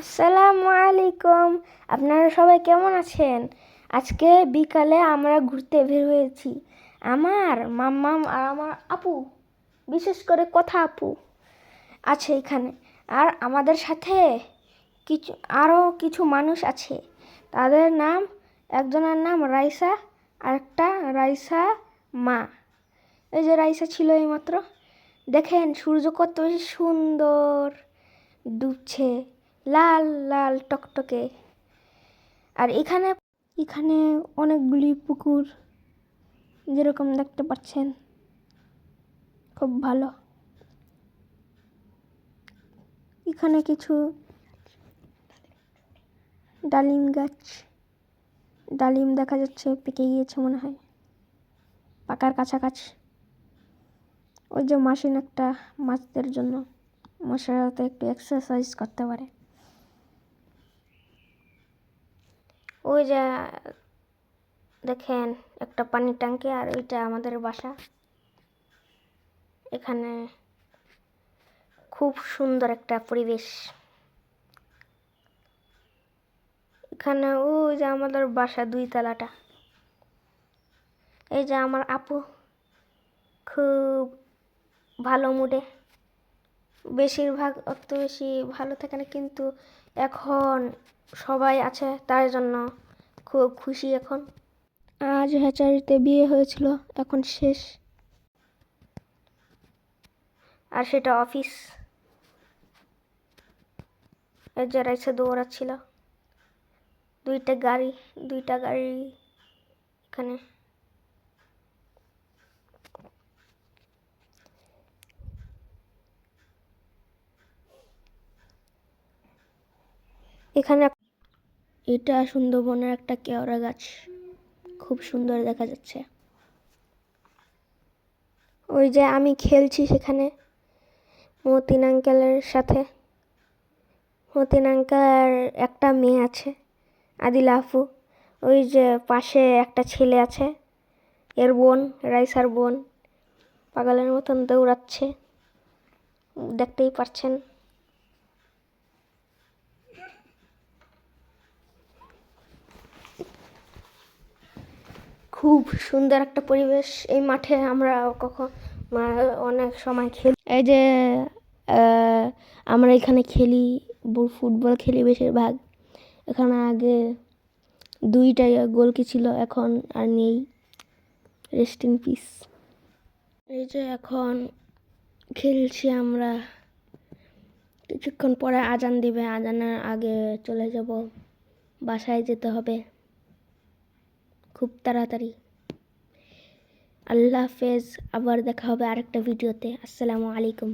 আসসালামু আলাইকুম। আপনারা সবাই কেমন আছেন? আজকে বিকালে আমরা ঘুরতে বের হয়েছি। আমার মাম্মাম আর আমার আপু, বিশেষ করে কথা আপু, আছে এখানে। আর আমাদের সাথে কিছু আরও কিছু মানুষ আছে। তাদের নাম, একজনের নাম রাইসা আর একটা রাইসা মা। এই যে রাইসা ছিল এইমাত্র। দেখেন সূর্য কত বেশি সুন্দর ডুবছে। লাল লাল টকটকে। আর এখানে এখানে অনেকগুলি পুকুর, যেরকম দেখতে পাচ্ছেন, খুব ভালো। এখানে কিছু ডালিম গাছ। ডালিম দেখা যাচ্ছে, পেকে গিয়েছে মনে হয়। পাকার কাছাকাছি। ওই যে মাসিন একটা, মাছদের জন্য। মশারা যাতে একটু এক্সারসাইজ করতে পারে। ওই যে, দেখেন, একটা পানির ট্যাঙ্কি আর ওইটা আমাদের বাসা। এখানে খুব সুন্দর একটা পরিবেশ। এখানে ওই যে আমাদের বাসা দুই তলাটা এই যে আমার আপু খুব ভালো মুডে বেশিরভাগ অত বেশি ভালো থাকে না, কিন্তু এখন সবাই আছে তার জন্য খুব খুশি এখন। আজ হ্যাচারিতে বিয়ে হয়েছিল, এখন শেষ। আর সেটা অফিস। যারা এসে দৌড়াচ্ছিল। দুইটা গাড়ি দুইটা গাড়ি এখানে। এখানে এটা সুন্দরবনের একটা কেওড়া গাছ। খুব সুন্দর দেখা যাচ্ছে। ওই যে আমি খেলছি সেখানে। মতিন আঙ্কেলের সাথে। মতিন আঙ্কেলের একটা মেয়ে আছে, আদিল আফু। ওই যে পাশে একটা ছেলে আছে, এর বোন, রাইসার বোন। পাগলের মতন দৌড়াচ্ছে। দেখতেই পারছেন। খুব সুন্দর একটা পরিবেশ। এই মাঠে আমরা কখন অনেক সময় খেলি। এই যে আমরা এখানে খেলি ফুটবল খেলি বেশিরভাগ। এখানে আগে দুইটা গোলকি ছিল, এখন আর নেই। রেস্ট ইন পিস এই যে এখন খেলছি আমরা। কিছুক্ষণ পরে আজান দিবে, আজানের আগে চলে যাব। বাসায় যেতে হবে। খুব তাড়াতাড়ি। আল্লাহ হাফেজ আবার দেখা হবে আরেকটা ভিডিওতে। আসসালামু আলাইকুম।